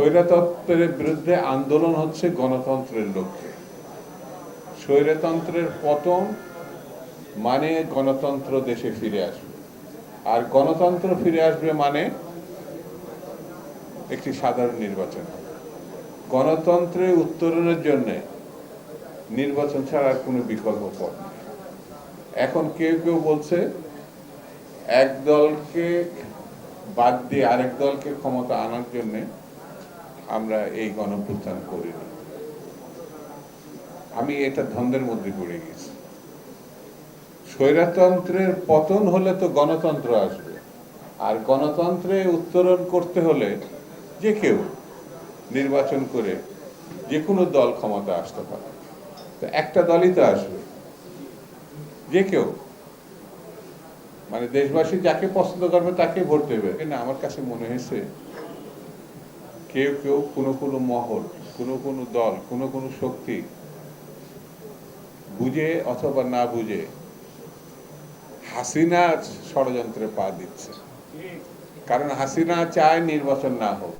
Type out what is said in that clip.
স্বৈরতন্ত্রের বিরুদ্ধে আন্দোলন হচ্ছে গণতন্ত্রের লক্ষ্যে। স্বৈরতন্ত্রের পতন মানে গণতন্ত্র দেশে ফিরে আসবে। আর গণতন্ত্র ফিরে আসবে মানে একটি সাধারণ নির্বাচন গণতন্ত্রে উত্তরণের জন্য নির্বাচন ছাড়া আর কোনো বিকল্প পথ নেই। এখন কেউ কেউ বলছে, এক দলকে বাদ দিয়ে আরেক দলকে ক্ষমতা আনার জন্য আমরা এই গণপ্রত্যান করিনি। আমি এটা ধন্দের মধ্যে পড়ে গেছি। স্বৈরতন্ত্রের পতন হলে তো গণতন্ত্র আসবে। আর গণতন্ত্রে উত্তরণ করতে হলে যে কেউ নির্বাচন করে যে কোনো দল ক্ষমতা আসতে পারে। তো একটা দলই তো আসবে। যে কেউ। মানে দেশবাসী যাকে পছন্দ করবে তাকে ভোট দেবে। না, আমার কাছে মনে হয়েছে কেউ কেউ কোনো কোনো মহল, কোনো কোনো দল, কোনো কোনো শক্তি বুঝে অথবা না বুঝে হাসিনার ষড়যন্ত্রে পা দিচ্ছে। কারণ হাসিনা চায় নির্বাচন না হোক।